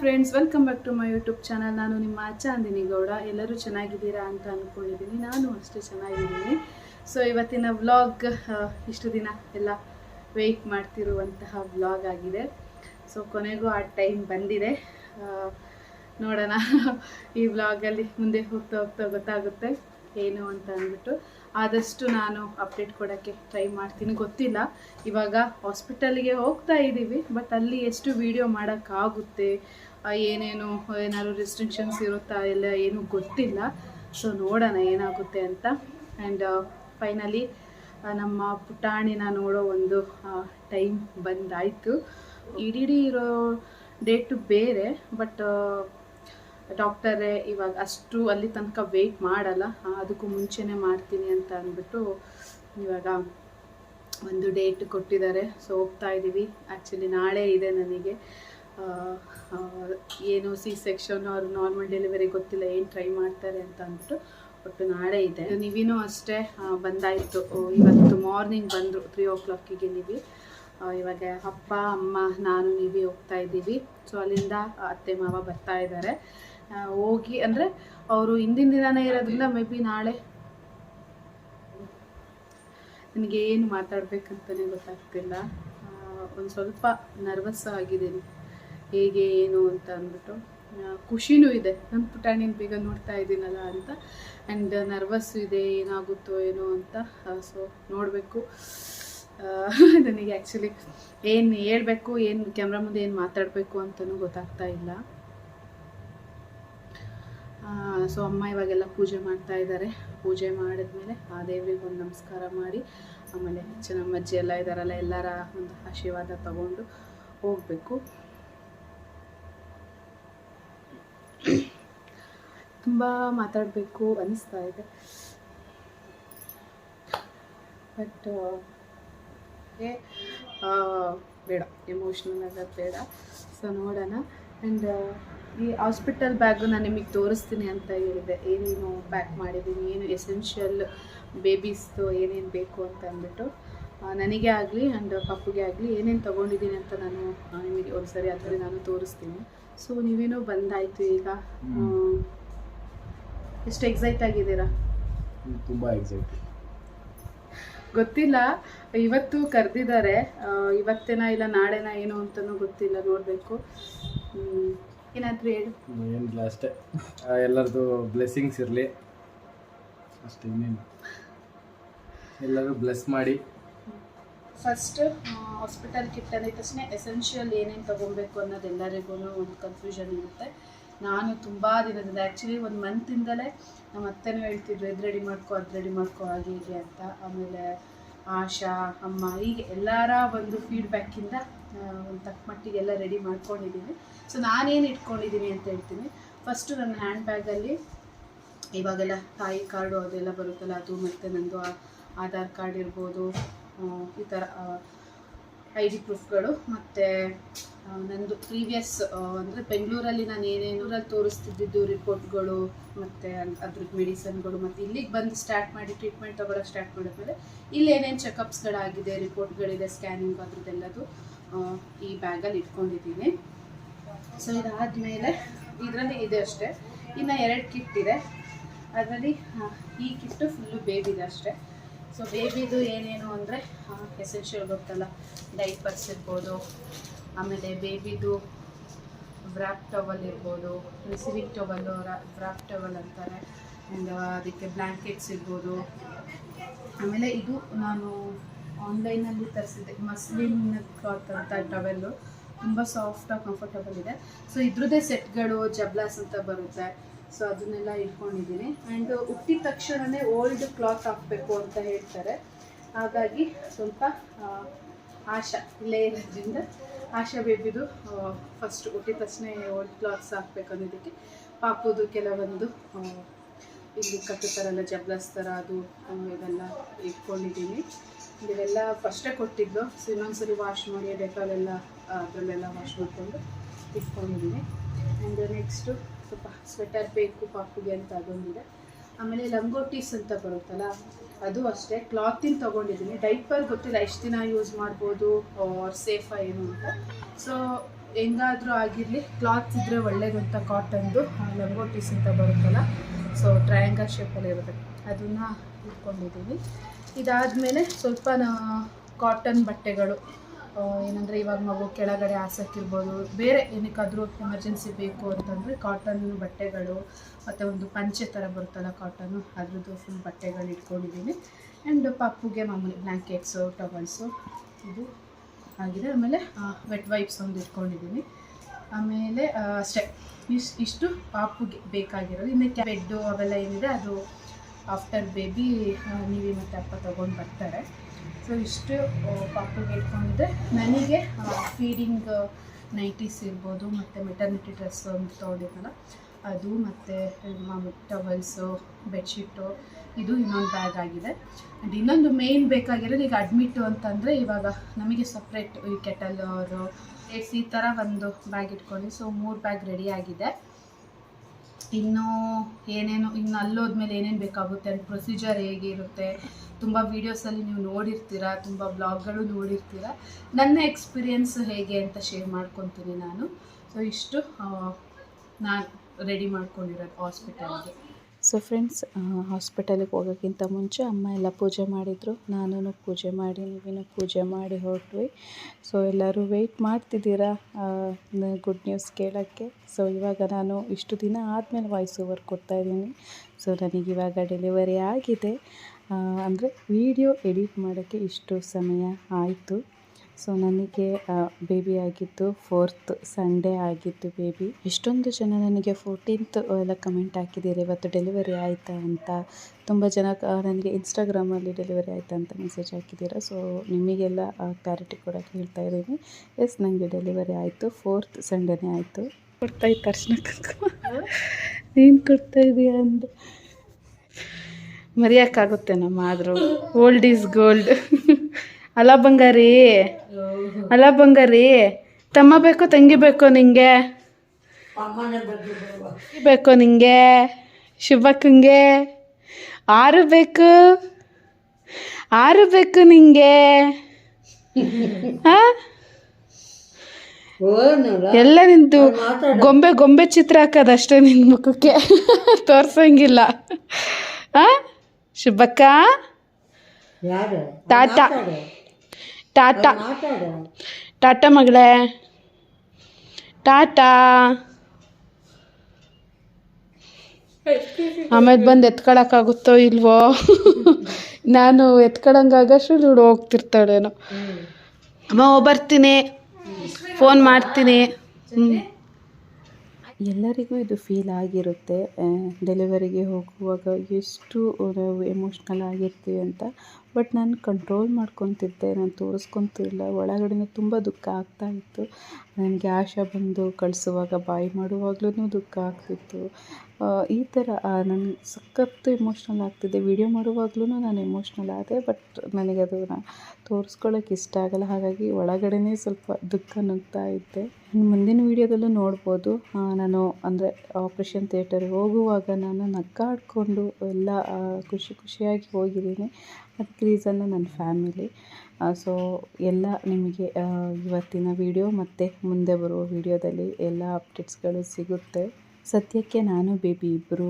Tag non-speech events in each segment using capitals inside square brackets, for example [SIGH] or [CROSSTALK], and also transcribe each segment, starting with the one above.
Friends welcome back to my YouTube channel ನಾನು ನಿಮ್ಮ ಚಾಂದಿನಿ ಗೌಡ. ಎಲ್ಲರೂ ಚೆನ್ನಾಗಿದ್ದೀರಾ ಅಂತ ಅಂದ್ಕೊಂಡಿದ್ದೀನಿ ನಾನು ಅಷ್ಟೇ ಚೆನ್ನಾಗಿದ್ದೀನಿ. ಸೊ ಇವತ್ತಿನ ವ್ಲಾಗ್ ಇಷ್ಟು ದಿನ ಎಲ್ಲ ವೆಯ್ಟ್ ಮಾಡ್ತಿರುವಂತಹ ವ್ಲಾಗ್ ಆಗಿದೆ. ಸೊ ಕೊನೆಗೂ ಆ ಟೈಮ್ ಬಂದಿದೆ. ನೋಡೋಣ ಈ ವ್ಲಾಗಲ್ಲಿ ಮುಂದೆ ಹೋಗ್ತಾ ಹೋಗ್ತಾ ಗೊತ್ತಾಗುತ್ತೆ. ಏನು ಅಂತ ಅಂದ್ಬಿಟ್ಟು. ಆದಷ್ಟು ನಾನು ಅಪ್ಡೇಟ್ ಕೊಡೋಕ್ಕೆ ಟ್ರೈ ಮಾಡ್ತೀನಿ. ಗೊತ್ತಿಲ್ಲ. ಇವಾಗ ಹಾಸ್ಪಿಟಲ್ಗೆ ಹೋಗ್ತಾ ಇದ್ದೀವಿ ಬಟ್ ಅಲ್ಲಿ ಎಷ್ಟು ವಿಡಿಯೋ ಮಾಡೋಕ್ಕಾಗುತ್ತೆ ಏನೇನು, ಏನಾದ್ರು ರೆಸ್ಟ್ರಿಕ್ಷನ್ಸ್ ಇರುತ್ತಾ ಇಲ್ಲ ಏನೂ ಗೊತ್ತಿಲ್ಲ. ಸೊ ನೋಡೋಣ ಏನಾಗುತ್ತೆ ಅಂತ. ಆ್ಯಂಡ್ ಫೈನಲಿ ನಮ್ಮ ಪುಟಾಣಿನ ನೋಡೋ ಒಂದು ಟೈಮ್ ಬಂದಾಯಿತು. ಇಡೀ ಇರೋ ಡೇಟು ಬೇರೆ ಬಟ್ ಡಾಕ್ಟರೇ ಇವಾಗ ಅಷ್ಟು ಅಲ್ಲಿ ತನಕ ವೆಯ್ಟ್ ಮಾಡಲ್ಲ. ಅದಕ್ಕೂ ಮುಂಚೆನೇ ಮಾಡ್ತೀನಿ ಅಂತ ಅಂದ್ಬಿಟ್ಟು ಇವಾಗ ಒಂದು ಡೇಟ್ ಕೊಟ್ಟಿದ್ದಾರೆ. ಸೊ ಹೋಗ್ತಾ ಇದ್ದೀವಿ ಆ್ಯಕ್ಚುಲಿ ನಾಳೆ ಇದೆ ನನಗೆ. ಏನು ಸಿ ಸೆಕ್ಷನ್ ಅವ್ರು ನಾರ್ಮಲ್ ಡೆಲಿವರಿ ಗೊತ್ತಿಲ್ಲ, ಏನು ಟ್ರೈ ಮಾಡ್ತಾರೆ ಅಂತ ಅಂದ್ಬಿಟ್ಟು ಒಟ್ಟು ನಾಳೆ ಇದೆ. ನೀವಿನೂ ಅಷ್ಟೇ ಬಂದಾಯಿತು. ಇವತ್ತು ಮಾರ್ನಿಂಗ್ ಬಂದರು ತ್ರೀ ಓ ಕ್ಲಾಕಿಗೆ ನೀವು. ಇವಾಗ ಅಪ್ಪ, ಅಮ್ಮ, ನಾನು, ನೀವಿ ಹೋಗ್ತಾ ಇದ್ದೀವಿ ಸೊ ಅಲ್ಲಿಂದ ಅತ್ತೆ, ಮಾವ ಬರ್ತಾ ಇದ್ದಾರೆ. ಹೋಗಿ ಅಂದರೆ ಅವರು ಹಿಂದಿನ ದಿನನೇ ಇರೋದ್ರಿಂದ ಮೇ ಬಿ ನಾಳೆ ನನಗೆ ಏನು ಮಾತಾಡಬೇಕಂತಲೇ ಗೊತ್ತಾಗ್ತಿಲ್ಲ. ಒಂದು ಸ್ವಲ್ಪ ನರ್ವಸ್ ಆಗಿದ್ದೀನಿ. ಹೇಗೆ ಏನು ಅಂತ ಅಂದ್ಬಿಟ್ಟು. ಖುಷಿನೂ ಇದೆ. ನನ್ನ ಪುಟಾಣಿನ ಬೇಗ ನೋಡ್ತಾ ಇದ್ದೀನಲ್ಲ ಅಂತ. ಆ್ಯಂಡ್ ನರ್ವಸ್ ಇದೆ ಏನಾಗುತ್ತೋ ಏನೋ ಅಂತ. ಸೊ ನೋಡಬೇಕು. [LAUGHS] ನನಗೆ ಆ್ಯಕ್ಚುಲಿ ಏನು ಹೇಳಬೇಕು ಏನು ಕ್ಯಾಮ್ರಾ ಮುಂದೆ ಏನು ಮಾತಾಡಬೇಕು ಅಂತಲೂ ಗೊತ್ತಾಗ್ತಾ ಇಲ್ಲ. ಸೊ ಅಮ್ಮ ಇವಾಗೆಲ್ಲ ಪೂಜೆ ಮಾಡ್ತಾ ಇದ್ದಾರೆ. ಪೂಜೆ ಮಾಡಿದ್ಮೇಲೆ ಆ ದೇವ್ರಿಗೆ ಒಂದು ನಮಸ್ಕಾರ ಮಾಡಿ, ಆಮೇಲೆ ಚೆನ್ನಮ್ಮಜ್ಜಿ ಎಲ್ಲ ಇದ್ದಾರಲ್ಲ, ಎಲ್ಲರ ಒಂದು ಆಶೀರ್ವಾದ ತಗೊಂಡು ಹೋಗಬೇಕು. ತುಂಬ ಮಾತಾಡಬೇಕು ಅನಿಸ್ತಾ ಇದೆ. ಬಟ್ ಬೇಡ ಎಮೋಷ್ನಲ್ ಆಗೋದು ಬೇಡ. ಸೊ ನೋಡೋಣ. ಆ್ಯಂಡ್ ಈ ಹಾಸ್ಪಿಟಲ್ ಬ್ಯಾಗು ನಾನು ನಿಮಗೆ ತೋರಿಸ್ತೀನಿ ಅಂತ ಹೇಳಿದೆ. ಏನೇನು ಪ್ಯಾಕ್ ಮಾಡಿದ್ದೀನಿ ಏನು ಎಸೆನ್ಷಿಯಲ್ ಬೇಬೀಸ್ದು ಏನೇನು ಬೇಕು ಅಂತ ಅಂದ್ಬಿಟ್ಟು. ನನಗೆ ಆಗಲಿ ಆ್ಯಂಡ್ ಪಪ್ಪುಗೆ ಆಗಲಿ ಏನೇನು ತೊಗೊಂಡಿದ್ದೀನಿ ಅಂತ ನಾನು ನಿಮಗೆ ಒಂದ್ಸರಿ ಅದರಲ್ಲಿ ನಾನು ತೋರಿಸ್ತೀನಿ. ಸೊ ನೀವೇನೋ ಬಂದಾಯಿತು ಈಗ? ಎಷ್ಟು ಎಕ್ಸೈಟ್ ಆಗಿದ್ದೀರಾ? ತುಂಬ ಎಕ್ಸೈಟ್ ಗೊತ್ತಿಲ್ಲ. ಇವತ್ತು ಕರೆದಿದ್ದಾರೆ. ಇವತ್ತೇನ ಇಲ್ಲ ನಾಳೆನ ಏನು ಅಂತಲೂ ಗೊತ್ತಿಲ್ಲ ನೋಡಬೇಕು. ಏನಾದರೂ ಹೇಳು. ಏನಿಲ್ಲ ಅಷ್ಟೇ. ಎಲ್ಲರದು ಬ್ಲೆಸ್ಸಿಂಗ್ಸ್ ಇರಲಿ. ಅಷ್ಟೇ ಇನ್ನೇನು. ಎಲ್ಲರೂ ಬ್ಲೆಸ್ ಮಾಡಿ. ಫಸ್ಟ್ ಹಾಸ್ಪಿಟಲ್ ಕಿಟ್ ಅಂದ ತಕ್ಷಣ ಎಸೆನ್ಷಿಯಲ್ ಏನೇನು ತೊಗೊಬೇಕು ಅನ್ನೋದು ಎಲ್ಲರಿಗೂ ಒಂದು ಕನ್ಫ್ಯೂಷನ್ ಇರುತ್ತೆ. ನಾನು ತುಂಬ ದಿನದಿಂದ ಆ್ಯಕ್ಚುಲಿ ಒಂದು ಮಂತಿಂದಲೇ ನಮ್ಮ ಅತ್ತೆನೂ ಹೇಳ್ತಿದ್ರು ಇದು ರೆಡಿ ಮಾಡ್ಕೊ ಅದು ರೆಡಿ ಮಾಡ್ಕೊ ಹಾಗೆ ಹೀಗೆ ಅಂತ. ಆಮೇಲೆ ಆಶಾ ಅಮ್ಮ ಹೀಗೆ ಎಲ್ಲರ ಒಂದು ಫೀಡ್ಬ್ಯಾಕಿಂದ ಒಂದು ತಕ್ಕ ಮಟ್ಟಿಗೆ ಎಲ್ಲ ರೆಡಿ ಮಾಡ್ಕೊಂಡಿದ್ದೀನಿ. ಸೊ ನಾನೇನು ಇಟ್ಕೊಂಡಿದ್ದೀನಿ ಅಂತ ಹೇಳ್ತೀನಿ. ಫಸ್ಟು ನನ್ನ ಹ್ಯಾಂಡ್ ಬ್ಯಾಗಲ್ಲಿ ಇವಾಗೆಲ್ಲ ತಾಯಿ ಕಾರ್ಡು ಅದೆಲ್ಲ ಬರುತ್ತಲ್ಲ, ಅದು ಮತ್ತು ನಂದು ಆ- ಆಧಾರ್ ಕಾರ್ಡ್ ಇರ್ಬೋದು ಈ ಥರ ಐ ಡಿ ಪ್ರೂಫ್ಗಳು ಮತ್ತು ನಂದು ಪ್ರೀವಿಯಸ್ ಅಂದರೆ ಬೆಂಗಳೂರಲ್ಲಿ ನಾನು ಏನೇನೂರಲ್ಲಿ ತೋರಿಸ್ತಿದ್ದಿದ್ದು ರಿಪೋರ್ಟ್ಗಳು ಮತ್ತು ಅದ್ರದ್ದು ಮೆಡಿಸನ್ಗಳು ಮತ್ತು ಇಲ್ಲಿಗೆ ಬಂದು ಸ್ಟಾರ್ಟ್ ಮಾಡಿ ಟ್ರೀಟ್ಮೆಂಟ್ ತೊಗೊಳಕ್ಕೆ ಸ್ಟಾರ್ಟ್ ಮಾಡಿದ್ಮೇಲೆ, ಇಲ್ಲಿ ಏನೇನು ಚೆಕಪ್ಸ್ಗಳಾಗಿದೆ ರಿಪೋರ್ಟ್ಗಳಿದೆ ಸ್ಕ್ಯಾನಿಂಗ್ ಅದ್ರದ್ದೆಲ್ಲದು ಈ ಬ್ಯಾಗಲ್ಲಿ ಇಟ್ಕೊಂಡಿದ್ದೀನಿ. ಸೊ ಇದಾದಮೇಲೆ ಇದರಲ್ಲಿ ಇದೆ ಅಷ್ಟೇ. ಇನ್ನು ಎರಡು ಕಿಟ್ ಇದೆ. ಅದರಲ್ಲಿ ಈ ಕಿಟ್ಟು ಫುಲ್ಲು ಬೇಬಿದೆ ಅಷ್ಟೇ. ಸೊ ಬೇಬಿದು ಏನೇನು ಅಂದರೆ ಎಸೆನ್ಷಿಯಲ್ ಗೊತ್ತಲ್ಲ ಡೈಪರ್ಸ್ ಇರ್ಬೋದು, ಆಮೇಲೆ ಬೇಬಿದು ವ್ರಾಪ್ ಟವಲ್ ಇರ್ಬೋದು ರಿಸಿವಿಕ್ ಟವಲ್ಲು ವ್ರಾಪ್ ಟವಲ್ ಅಂತಾರೆ. ಆ್ಯಂಡ್ ಅದಕ್ಕೆ ಬ್ಲ್ಯಾಂಕೆಟ್ಸ್ ಇರ್ಬೋದು. ಆಮೇಲೆ ಇದು ನಾನು ಆನ್ಲೈನಲ್ಲಿ ತರಿಸಿದ್ದೆ. ಮಸ್ಲಿನ್ ಕ್ಲಾತ್ ಅಂತ ಟವೆಲ್ಲು. ತುಂಬ ಸಾಫ್ಟಾಗಿ ಕಂಫರ್ಟಬಲ್ ಇದೆ. ಸೊ, ಇದ್ರದ್ದೇ ಸೆಟ್ಗಳು, ಜಬ್ಲಾಸ್ ಅಂತ ಬರುತ್ತೆ. ಸೊ, ಅದನ್ನೆಲ್ಲ ಇಟ್ಕೊಂಡಿದ್ದೀನಿ. ಆ್ಯಂಡ್ ಹುಟ್ಟಿದ ತಕ್ಷಣವೇ ಓಲ್ಡ್ ಕ್ಲಾತ್ ಹಾಕಬೇಕು ಅಂತ ಹೇಳ್ತಾರೆ. ಹಾಗಾಗಿ ಸ್ವಲ್ಪ ಆಶಾ, ಇಲ್ಲೇ ಇರೋದ್ರಿಂದ ಆಶಾ ಬೇಬಿದು ಫಸ್ಟ್ ಹುಟ್ಟಿದ ತಕ್ಷಣ ಓಲ್ಡ್ ಕ್ಲಾತ್ಸ್ ಹಾಕ್ಬೇಕು ಅನ್ನೋದಕ್ಕೆ ಪಾಪುದು ಕೆಲವೊಂದು ಇಲ್ಲಿ ಎಲ್ಲ ಜಬ್ಲಾಸ್ ಥರ ಅದು ಇದೆಲ್ಲ ಇಟ್ಕೊಂಡಿದ್ದೀನಿ. ಇದೆಲ್ಲ ಫಸ್ಟೇ ಕೊಟ್ಟಿದ್ದು ಸೊ ಇನ್ನೊಂದ್ಸರಿ ವಾಶ್ ಮಾಡಿ ಡೆಟಾಲೆಲ್ಲ ಅದರಲ್ಲೆಲ್ಲ ವಾಶ್ ಮಾಡಿಕೊಂಡು ಇಟ್ಕೊಂಡಿದ್ದೀನಿ. ಆ್ಯಂಡ್ ನೆಕ್ಸ್ಟು ಸ್ವಲ್ಪ ಸ್ವೆಟರ್ ಬೇಕು, ಪಾಪುಗೆ ಅಂತ ಅದೊಂದಿದೆ. ಆಮೇಲೆ ಲಂಗೋಟೀಸ್ ಅಂತ ಬರುತ್ತಲ್ಲ, ಅದು ಅಷ್ಟೇ. ಕ್ಲಾತಿನ ತೊಗೊಂಡಿದ್ದೀನಿ. ಡೈಪರ್ ಗೊತ್ತಿಲ್ಲ, ಎಷ್ಟು ದಿನ ಯೂಸ್ ಮಾಡ್ಬೋದು ಆರ್ ಸೇಫಾ ಏನು ಅಂತ. ಸೊ ಹೆಂಗಾದರೂ ಆಗಿರಲಿ ಕ್ಲಾತ್ ಇದ್ದರೆ ಒಳ್ಳೇದಂತ ಕಾಟನ್ದು ಲಂಗೋಟೀಸ್ ಅಂತ ಬರುತ್ತಲ್ಲ ಸೊ ಟ್ರಯಾಂಗಲ್ ಶೇಪಲ್ಲಿ ಇರುತ್ತೆ. ಅದನ್ನು ಇಟ್ಕೊಂಡಿದ್ದೀನಿ. ಇದಾದಮೇಲೆ ಸ್ವಲ್ಪ ಕಾಟನ್ ಬಟ್ಟೆಗಳು. ಏನಂದರೆ ಇವಾಗ ಮಗು ಕೆಳಗಡೆ ಹಾಸಕ್ಕಿರ್ಬೋದು ಬೇರೆ ಏನಕ್ಕಾದರೂ ಎಮರ್ಜೆನ್ಸಿ ಬೇಕು ಅಂತಂದರೆ ಕಾಟನ್ ಬಟ್ಟೆಗಳು, ಮತ್ತು ಒಂದು ಪಂಚೆ ಥರ ಬರುತ್ತಲ್ಲ ಕಾಟನ್ನು ಅದ್ರದ್ದು ಫುಲ್ ಬಟ್ಟೆಗಳು ಇಟ್ಕೊಂಡಿದ್ದೀನಿ. ಆ್ಯಂಡ್ ಪಪ್ಪುಗೆ ಮಾಮೂಲಿ ಬ್ಲ್ಯಾಂಕೆಟ್ಸು ಟವಲ್ಸು ಇದು ಆಗಿದೆ. ಆಮೇಲೆ ವೆಟ್ ವೈಪ್ಸ್ ಒಂದು ಇಟ್ಕೊಂಡಿದ್ದೀನಿ. ಆಮೇಲೆ ಅಷ್ಟೇ. ಇಷ್ಟು ಇಷ್ಟು ಪಾಪುಗೆ ಬೇಕಾಗಿರೋದು. ಇನ್ನು ಬೆಡ್ಡು ಅವೆಲ್ಲ ಏನಿದೆ, ಅದು ಆಫ್ಟರ್ ಬೇಬಿ ನೀವಿ ಮತ್ತು ಅಪ್ಪ ತೊಗೊಂಡು ಬರ್ತಾರೆ. ಸೊ ಇಷ್ಟು ಪಾಪಗೆ ಇಟ್ಕೊಂಡಿದ್ದೆ ನನಗೆ ಫೀಡಿಂಗ್ ನೈಟೀಸ್ ಇರ್ಬೋದು, ಮತ್ತು ಮೆಟರ್ನಿಟಿ ಡ್ರೆಸ್ ಒಂದು ತೊಗೊಂಡಿದ್ದಲ್ಲ ಅದು ಮತ್ತು ಟವಲ್ಸು ಬೆಡ್ಶೀಟು ಇದು ಇನ್ನೊಂದು ಬ್ಯಾಗ್ ಆಗಿದೆ. ಆ್ಯಂಡ್ ಇನ್ನೊಂದು ಮೇಯ್ನ್ ಬೇಕಾಗಿರೋದು ಈಗ ಅಡ್ಮಿಟ್ಟು ಅಂತಂದರೆ ಇವಾಗ ನಮಗೆ ಸಪ್ರೇಟ್ ಈ ಕೆಟಲ್ ಅವರು ಈ ಥರ ಒಂದು ಬ್ಯಾಗ್ ಇಟ್ಕೊಂಡು ಸೊ ಮೂರು ಬ್ಯಾಗ್ ರೆಡಿ ಆಗಿದೆ. ಇನ್ನು ಏನೇನು ಇನ್ನು ಅಲ್ಲೋದ್ಮೇಲೆ ಏನೇನು ಬೇಕಾಗುತ್ತೆ ಅಂತ ಪ್ರೊಸೀಜರ್ ಹೇಗಿರುತ್ತೆ, ತುಂಬ ವೀಡಿಯೋಸಲ್ಲಿ ನೀವು ನೋಡಿರ್ತೀರ, ತುಂಬ ಬ್ಲಾಗ್ಗಳು ನೋಡಿರ್ತೀರ, ನನ್ನ ಎಕ್ಸ್ಪೀರಿಯೆನ್ಸ್ ಹೇಗೆ ಅಂತ ಶೇರ್ ಮಾಡ್ಕೊತೀನಿ ನಾನು. ಸೊ ಇಷ್ಟು ನಾನು ರೆಡಿ ಮಾಡ್ಕೊಂಡಿರೋದು ಹಾಸ್ಪಿಟಲ್ಗೆ ಸೊ ಫ್ರೆಂಡ್ಸ್ ಹಾಸ್ಪಿಟಲಿಗೆ ಹೋಗೋಕ್ಕಿಂತ ಮುಂಚೆ ಅಮ್ಮ ಎಲ್ಲ ಪೂಜೆ ಮಾಡಿದರು. ನಾನು ಪೂಜೆ ಮಾಡಿ ನೀವಿನ ಪೂಜೆ ಮಾಡಿ ಹೊರಟ್ವಿ. ಸೊ ಎಲ್ಲರೂ ವೆಯ್ಟ್ ಮಾಡ್ತಿದ್ದೀರಾ? ಗುಡ್ ನ್ಯೂಸ್ ಕೇಳೋಕ್ಕೆ? ಸೊ ಇವಾಗ ನಾನು ಇಷ್ಟು ದಿನ ಆದಮೇಲೆ ವಾಯ್ಸ್ ಓವರ್ ಕೊಡ್ತಾಯಿದ್ದೀನಿ ಸೊ ನನಗಿವಾಗ ಡೆಲಿವರಿ ಆಗಿದೆ. ಅಂದರೆ ವಿಡಿಯೋ ಎಡಿಟ್ ಮಾಡೋಕ್ಕೆ ಇಷ್ಟು ಸಮಯ ಆಯಿತು. ಸೊ ನನಗೆ ಬೇಬಿ ಆಗಿದ್ದು ಫೋರ್ತ್ ಸಂಡೇ ಆಗಿದ್ದು ಬೇಬಿ ಎಷ್ಟೊಂದು ಜನ ನನಗೆ ಫೋರ್ಟೀನ್ತ್ ಎಲ್ಲ ಕಮೆಂಟ್ ಹಾಕಿದ್ದೀರಿ. ಇವತ್ತು ಡೆಲಿವರಿ ಆಯಿತಾ ಅಂತ. ತುಂಬ ಜನ ನನಗೆ ಇನ್ಸ್ಟಾಗ್ರಾಮಲ್ಲಿ ಡೆಲಿವರಿ ಆಯಿತಾ ಅಂತ ಮೆಸೇಜ್ ಹಾಕಿದ್ದೀರಾ. ಸೊ ನಿಮಗೆಲ್ಲ ಕ್ಲಾರಿಟಿ ಕೊಡೋಕ್ಕೆ ಹೇಳ್ತಾ ಇದ್ದೀನಿ. ಎಸ್ ನನಗೆ ಡೆಲಿವರಿ ಆಯಿತು. ಫೋರ್ತ್ ಸಂಡೇನೇ ಆಯಿತು. ಕೊಡ್ತಾ ಇತ್ತು ತಕ್ಷಣ ನೀನು ಕೊಡ್ತಾ ಇದೀಯ ಮರೆಯೋಕ್ಕಾಗುತ್ತೆ ನಮ್ಮ ಆದರೂ. ಓಲ್ಡ್ ಈಸ್ ಗೋಲ್ಡ್ ಅಲ್ಲ ಬಂಗಾರಿ. ಅಲ್ಲ ಬಂಗಾರಿ. ತಮ್ಮ ಬೇಕು ತಂಗಿ ಬೇಕು ನಿಂಗೆ? ಬೇಕು ನಿಂಗೆ. ಶುಭಕ್ಕಂಗೆ. ಆರು ಬೇಕು. ಆರು ಬೇಕು ನಿಂಗೆ? ಎಲ್ಲ ನಿಂತು ಗೊಂಬೆ ಗೊಂಬೆ ಚಿತ್ರ ಹಾಕೋದಷ್ಟೇ ನಿನ್ನ ಮುಖಕ್ಕೆ. ತೋರ್ಸಂಗಿಲ್ಲ. ಆ ಶುಭಕ್ಕ? ಯಾರು? ಟಾಟಾ. ಟಾಟಾ ಮಗಳೇ. ಟಾಟಾ. ಆಮೇಲೆ ಬಂದು ಎತ್ಕೊಳಕ್ಕಾಗುತ್ತೋ ಇಲ್ವೋ? ನಾನು ಎತ್ಕೊಳಂಗಾಗಷ್ಟು ದುಡ್ಡು ಹೋಗ್ತಿರ್ತಾಳೇನೋ. ಅಮ್ಮ ಬರ್ತೀನಿ. ಫೋನ್ ಮಾಡ್ತೀನಿ. ಎಲ್ಲರಿಗೂ ಇದು ಫೀಲ್ ಆಗಿರುತ್ತೆ. ಡೆಲಿವರಿಗೆ ಹೋಗುವಾಗ ಎಷ್ಟು ನಾವು ಎಮೋಷ್ನಲ್ ಆಗಿರ್ತೀವಿ ಅಂತ ಬಟ್ ನಾನು ಕಂಟ್ರೋಲ್ ಮಾಡ್ಕೊತಿದ್ದೆ, ನಾನು ತೋರಿಸ್ಕೊತಿಲ್ಲ ಒಳಗಡೆ ತುಂಬ ದುಃಖ ಆಗ್ತಾ ಇತ್ತು. ನನಗೆ ಆಶಾ ಬಂದು ಕಳಿಸುವಾಗ, ಬಾಯಿ ಮಾಡುವಾಗ್ಲೂ ದುಃಖ ಆಗ್ತಿತ್ತು. ಈ ಥರ ನನಗೆ ಸಖತ್ತು ಎಮೋಷ್ನಲ್ ಆಗ್ತಿದ್ದೆ ವಿಡಿಯೋ ಮಾಡುವಾಗ್ಲೂ ನಾನು ಎಮೋಷ್ನಲ್ ಆದೆ, ಬಟ್ ನನಗೆ ಅದನ್ನು ತೋರಿಸ್ಕೊಳ್ಳೋಕೆ ಇಷ್ಟ ಆಗಲ್ಲ. ಹಾಗಾಗಿ ಒಳಗಡೆನೇ ಸ್ವಲ್ಪ ದುಃಖ ನುಗ್ತಾ ಇದ್ದೆ. ಮುಂದಿನ ವೀಡಿಯೋದಲ್ಲೂ ನೋಡ್ಬೋದು. ನಾನು ಅಂದರೆ ಆಪ್ರೇಷನ್ ಥಿಯೇಟರ್ಗೆ ಹೋಗುವಾಗ ನಾನು ನಗ್ಗಾಡಿಕೊಂಡು ಎಲ್ಲ ಖುಷಿ ಖುಷಿಯಾಗಿ ಹೋಗಿದ್ದೀನಿ. ಅದಕ್ಕೆ ರೀಸನ್ನು ನನ್ನ ಫ್ಯಾಮಿಲಿ ಸೊ ಎಲ್ಲ ನಿಮಗೆ ಇವತ್ತಿನ ವಿಡಿಯೋ ಮತ್ತು ಮುಂದೆ ಬರುವ ವಿಡಿಯೋದಲ್ಲಿ ಎಲ್ಲ ಅಪ್ಡೇಟ್ಸ್ಗಳು ಸಿಗುತ್ತೆ. ಸದ್ಯಕ್ಕೆ ನಾನು ಬೇಬಿ ಇಬ್ಬರು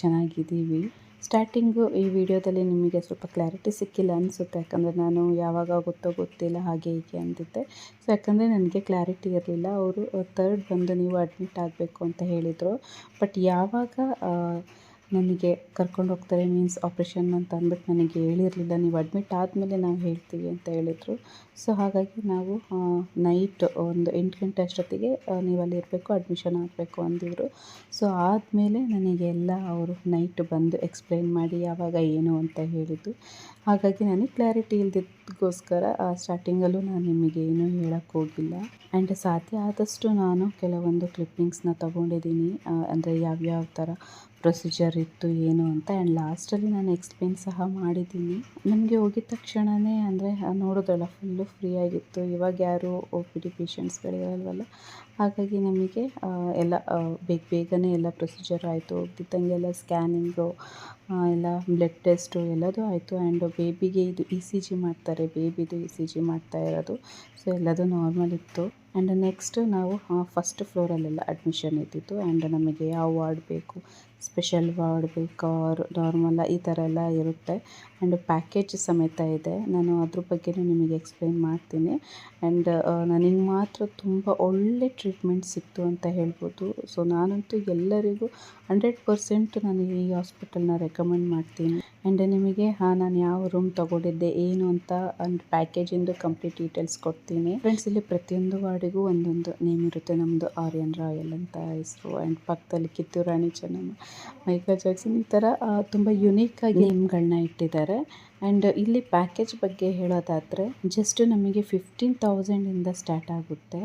ಚೆನ್ನಾಗಿದ್ದೀವಿ. ಸ್ಟಾರ್ಟಿಂಗು ಈ ವಿಡಿಯೋದಲ್ಲಿ ನಿಮಗೆ ಸ್ವಲ್ಪ ಕ್ಲಾರಿಟಿ ಸಿಕ್ಕಿಲ್ಲ ಅನಿಸುತ್ತೆ. ಯಾಕಂದರೆ ನಾನು ಯಾವಾಗ ಗೊತ್ತೋ ಗೊತ್ತಿಲ್ಲ ಹಾಗೆ ಹೀಗೆ ಅಂದಿದ್ದೆ ಸೊ ಯಾಕಂದರೆ ನನಗೆ ಕ್ಲಾರಿಟಿ ಇರಲಿಲ್ಲ. ಅವರು ಥರ್ಡ್ ಬಂದು ನೀವು ಅಡ್ಮಿಟ್ ಆಗಬೇಕು ಅಂತ ಹೇಳಿದರು. ಬಟ್ ಯಾವಾಗ ನನಗೆ ಕರ್ಕೊಂಡು ಹೋಗ್ತಾರೆ ಮೀನ್ಸ್ ಆಪ್ರೇಷನ್ ಅಂತ ಅಂದ್ಬಿಟ್ಟು ನನಗೆ ಹೇಳಿರಲಿಲ್ಲ. ನೀವು ಅಡ್ಮಿಟ್ ಆದಮೇಲೆ ನಾವು ಹೇಳ್ತೀವಿ ಅಂತ ಹೇಳಿದರು. ಸೊ ಹಾಗಾಗಿ ನಾವು ನೈಟ್ ಒಂದು ಎಂಟು ಗಂಟೆ ಅಷ್ಟೊತ್ತಿಗೆ ನೀವು ಅಲ್ಲಿ ಇರಬೇಕು ಅಡ್ಮಿಷನ್ ಆಗಬೇಕು ಅಂದಿದ್ರು. ಸೊ ಆದಮೇಲೆ ನನಗೆ ಎಲ್ಲ ಅವರು ನೈಟ್ ಬಂದು ಎಕ್ಸ್ಪ್ಲೈನ್ ಮಾಡಿ ಯಾವಾಗ ಏನು ಅಂತ ಹೇಳಿದ್ದು. ಹಾಗಾಗಿ ನನಗೆ ಕ್ಲಾರಿಟಿ ಇಲ್ದಿದ್ದಕ್ಕೋಸ್ಕರ ಸ್ಟಾರ್ಟಿಂಗಲ್ಲೂ ನಾನು ನಿಮಗೆ ಏನೂ ಹೇಳೋಕ್ಕೆ ಹೋಗಿಲ್ಲ. ಆ್ಯಂಡ್ ಸಾಧ್ಯ ಆದಷ್ಟು ನಾನು ಕೆಲವೊಂದು ಕ್ಲಿಪ್ಪಿಂಗ್ಸ್ನ ತೊಗೊಂಡಿದ್ದೀನಿ. ಅಂದರೆ ಯಾವ್ಯಾವ ಥರ ಪ್ರೊಸೀಜರ್ ಇತ್ತು, ಏನು ಅಂತ. ಆ್ಯಂಡ್ ಲಾಸ್ಟಲ್ಲಿ ನಾನು ಎಕ್ಸ್ಪ್ಲೇನ್ ಸಹ ಮಾಡಿದ್ದೀನಿ. ನಮಗೆ ಹೋಗಿದ ತಕ್ಷಣವೇ ಅಂದರೆ ನೋಡೋದಲ್ಲ ಫುಲ್ಲು ಫ್ರೀ ಆಗಿತ್ತು. ಇವಾಗ ಯಾರು ಒ ಪಿ ಡಿ ಪೇಷಂಟ್ಸ್ಗಳಿರಲ್ವಲ್ಲ ಹಾಗಾಗಿ ನಮಗೆ ಎಲ್ಲ ಬೇಗ ಬೇಗನೆ ಎಲ್ಲ ಪ್ರೊಸೀಜರ್ ಆಯಿತು. ಹೋಗ್ತಿದ್ದಂಗೆಲ್ಲ ಸ್ಕ್ಯಾನಿಂಗು ಎಲ್ಲ ಬ್ಲಡ್ ಟೆಸ್ಟು ಎಲ್ಲದೂ ಆಯಿತು. ಆ್ಯಂಡ್ ಬೇಬಿಗೆ ಇದು ಇ ಸಿ ಜಿ ಮಾಡ್ತಾರೆ. ಬೇಬಿದು ಇ ಸಿ ಜಿ ಮಾಡ್ತಾ ಇರೋದು. ಸೊ ಎಲ್ಲದೂ ನಾರ್ಮಲ್ ಇತ್ತು. ಆ್ಯಂಡ್ ನೆಕ್ಸ್ಟ್ ನಾವು ಫಸ್ಟ್ ಫ್ಲೋರಲ್ಲೆಲ್ಲ ಅಡ್ಮಿಷನ್ ಇದ್ದಿತ್ತು ಆ್ಯಂಡ್ ನಮಗೆ ಯಾವ ವಾರ್ಡ್ ಬೇಕು ಸ್ಪೆಷಲ್ ವಾರ್ಡ್ ಬೇಕು ಆರ್ ನಾರ್ಮಲ್ಲ ಈ ಥರ ಎಲ್ಲ ಇರುತ್ತೆ. ಆ್ಯಂಡ್ ಪ್ಯಾಕೇಜ್ ಸಮೇತ ಇದೆ. ನಾನು ಅದ್ರ ಬಗ್ಗೆನೂ ನಿಮಗೆ ಎಕ್ಸ್ಪ್ಲೇನ್ ಮಾಡ್ತೀನಿ. ಆ್ಯಂಡ್ ನನಗೆ ಮಾತ್ರ ತುಂಬ ಒಳ್ಳೆ ಟ್ರೀಟ್ಮೆಂಟ್ ಸಿಕ್ತು ಅಂತ ಹೇಳ್ಬೋದು. ಸೊ ನಾನಂತೂ ಎಲ್ಲರಿಗೂ ಹಂಡ್ರೆಡ್ ಪರ್ಸೆಂಟ್ ನಾನು ಈ ಹಾಸ್ಪಿಟಲ್ನ ರೆಕಮೆಂಡ್ ಮಾಡ್ತೀನಿ. ಆ್ಯಂಡ್ ನಿಮಗೆ ಹಾಂ ನಾನು ಯಾವ ರೂಮ್ ತೊಗೊಂಡಿದ್ದೆ ಏನು ಅಂತ ಒಂದು ಪ್ಯಾಕೇಜಿಂದು ಕಂಪ್ಲೀಟ್ ಡೀಟೇಲ್ಸ್ ಕೊಡ್ತೀನಿ. ಫ್ರೆಂಡ್ಸ್ ಇಲ್ಲಿ ಪ್ರತಿಯೊಂದು ವಾರ್ಡಿಗೂ ಒಂದೊಂದು ನೇಮ್ ಇರುತ್ತೆ. ನಮ್ಮದು ಆರ್ಯನ್ ರಾಯಲ್ ಅಂತ ಹೆಸರು ಆ್ಯಂಡ್ ಪಕ್ಕದಲ್ಲಿ ಕಿತ್ತೂರು ರಾಣಿ ಚೆನ್ನಮ್ಮ ಮೈಕಲ್ ಜಾಕ್ಸನ್ ಈ ಥರ ತುಂಬ ಯುನೀಕಾಗಿ ನೇಮ್ಗಳನ್ನ ಇಟ್ಟಿದ್ದಾರೆ. ಆ್ಯಂಡ್ ಇಲ್ಲಿ ಪ್ಯಾಕೇಜ್ ಬಗ್ಗೆ ಹೇಳೋದಾದರೆ ಜಸ್ಟ್ ನಮಗೆ ಫಿಫ್ಟೀನ್ ತೌಸಂಡಿಂದ ಸ್ಟಾರ್ಟ್ ಆಗುತ್ತೆ.